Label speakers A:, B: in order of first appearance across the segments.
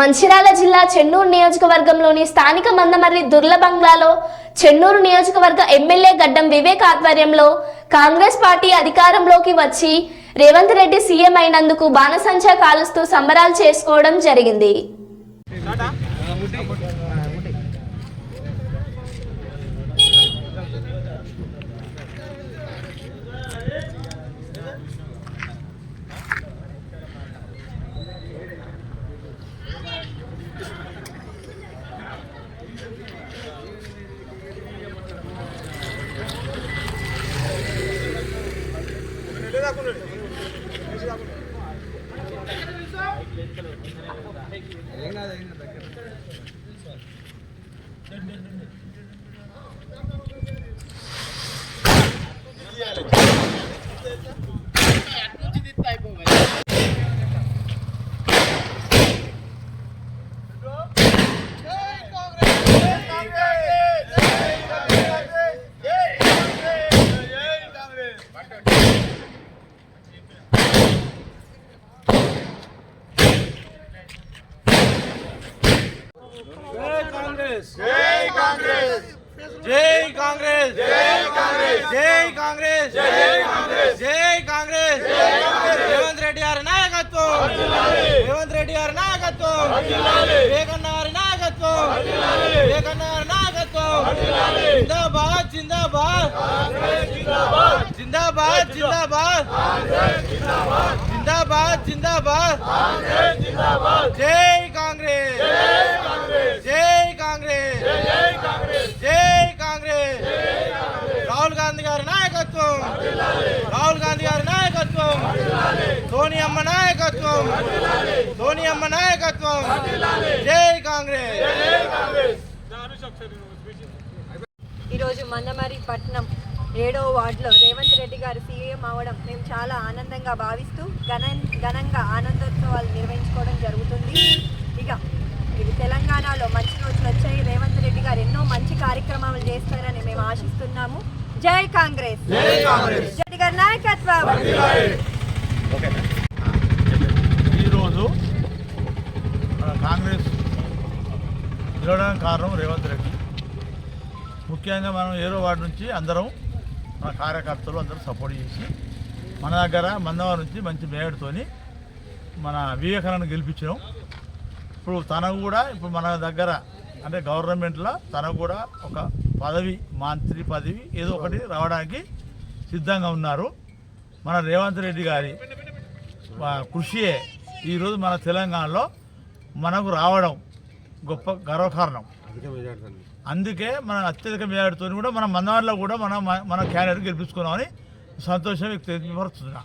A: మంచిర్యాల జిల్లా చెన్నూరు నియోజకవర్గంలోని స్థానిక మందమర్రి దుర్ల బంగ్లాలో చెన్నూరు నియోజకవర్గ ఎమ్మెల్యే గడ్డం వివేక్ ఆధ్వర్యంలో కాంగ్రెస్ పార్టీ అధికారంలోకి వచ్చి రేవంత్ రెడ్డి సీఎం అయినందుకు బాణసంచా కాలుస్తూ సంబరాలు చేసుకోవడం జరిగింది.
B: జై కాంగ్రెస్. జై కాంగ్రెస్. జై కాంగ్రెస్. జై కాంగ్రెస్. జై కాంగ్రెస్. జై కాంగ్రెస్. జై కాంగ్రెస్. రేవంత్ రెడ్డి గారి నాయకత్వం. రేవంత్ రెడ్డి గారి నాయకత్వం. వివేకన్న గారి నాయకత్వం. వివేకన్న గారి నాయకత్వం. జిందాబాద్ జిందాబాద్. జిందాబాద్. జిందాబాద్ జిందాబాద్. జిందాబాద్. జై కాంగ్రెస్ జై కాంగ్రెస్ జై కాంగ్రెస్ రాహుల్ గాంధీ గారి నాయకత్వం రాహుల్ గాంధీ గారి నాయకత్వం సోనియమ్మ నాయకత్వం. సోనియమ్మ నాయకత్వం. జై కాంగ్రెస్.
C: ఈరోజు మందమరి పట్నం ఏడవ వార్డులో రేవంత్ రెడ్డి గారు సీఎం అవడం మేము చాలా ఆనందంగా భావిస్తూ ఘన ఘనంగా ఆనందోత్సవాలు నిర్వహించుకోవడం జరుగుతుంది. ఇక ఇది తెలంగాణలో మంచి రోజులు వచ్చాయి. రేవంత్ రెడ్డి గారు ఎన్నో మంచి కార్యక్రమాలు చేస్తారని మేము ఆశిస్తున్నాము. జై కాంగ్రెస్. రెడ్డి గారి నాయకత్వం
D: ఈరోజు మన కాంగ్రెస్ గెలవడానికి కారణం రేవంత్ రెడ్డి. ముఖ్యంగా మనం ఏరో వార్డు నుంచి అందరం మన కార్యకర్తలు అందరూ సపోర్ట్ చేసి మన దగ్గర మందవారి నుంచి మంచి మేయడ్తోని మన వివేకానంద గెలిపించినాం. ఇప్పుడు తనకు కూడా ఇప్పుడు మన దగ్గర అంటే గవర్నమెంట్లో తనకు కూడా ఒక పదవి మంత్రి పదవి ఏదో ఒకటి రావడానికి సిద్ధంగా ఉన్నారు. మన రేవంత్ రెడ్డి గారి కృషియే ఈరోజు మన తెలంగాణలో మనకు రావడం. గొప్ప గర్వకారణం. అందుకే మన అత్యధిక మేడతో కూడా మన మందవారిలో కూడా మనం మన- క్యాండిడేట్ గెలిపించుకున్నామని సంతోషం వ్యక్తపరుస్తున్నా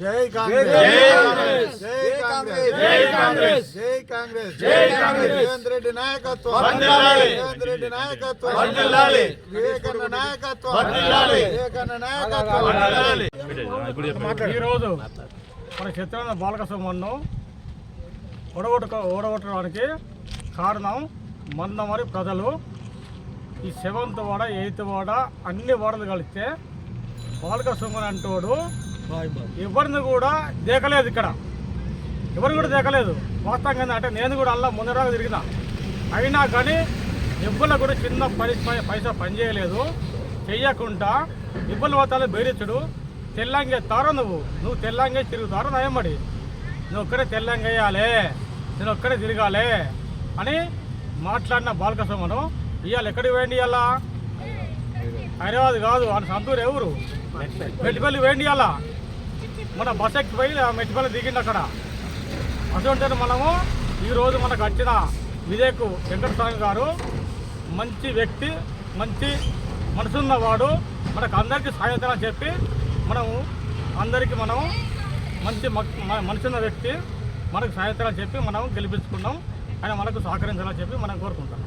E: జై కాంగ్రెస్. జై కాంగ్రెస్. జై కాంగ్రెస్. జై కాంగ్రెస్. జై కాంగ్రెస్. రేవంత్ రెడ్డి నాయకత్వం.
D: వర్ధిల్లాలి.
E: రేవంత్ రెడ్డి నాయకత్వం.
D: వర్ధిల్లాలి.
E: వివేకన్న నాయకత్వం.
D: వర్ధిల్లాలి.
E: వివేకన్న నాయకత్వం.
D: వర్ధిల్లాలి.
B: ఈరోజు మన చిత్రాన్న బాలక సొమ్మను ఓడగొట్ట ఓడగొట్టడానికి కారణం మందమరి ప్రజలు. ఈ సెవెంత్ వాడ ఎయిత్ వాడ అన్ని వాడలు కలిస్తే బాలక సుమన్ అంటోడు ఎవరిని కూడా దేకలేదు ఇక్కడ. ఎవరిని కూడా దేకలేదు. వాస్తవంగా అంటే నేను కూడా అలా ముందరగా తిరిగిన. అయినా కానీ ఎవ్వరు కూడా చిన్న పని పైసా పనిచేయలేదు చెయ్యకుండా ఇబ్బంది పోతాలు బేరించుడు తెల్లంగేస్తారో నువ్వు. నువ్వు తెల్లంగే తిరుగుతారో నయమడి నువ్వు ఒక్కడే తెల్లంగేయాలి నేను ఒక్కడే తిరగాలి. అని మాట్లాడిన బాలకృష్ణను ఇవాళ ఎక్కడికి వేయండి ఇవాళ హైదరాబాద్ కాదు ఆయన సంతూరు ఎవరు? మెట్టిపల్లి వేయండి ఇవాళ మన బస్ ఎక్కిపోయి ఆ మెట్టిపల్లి దిగింది అక్కడ. అటువంటి మనము ఈరోజు మనకు వచ్చిన వివేక్ వెంకటస్వామి గారు మంచి వ్యక్తి మంచి మనసున్నవాడు మనకు అందరికీ సాయంత్రం చెప్పి మనము అందరికీ మనం మంచి మక్- మనసున్న వ్యక్తి మనకు సాయంత్రం చెప్పి మనం గెలిపించుకున్నాం. ఆయన మనకు సహకరించాలని చెప్పి మనం కోరుకుంటాం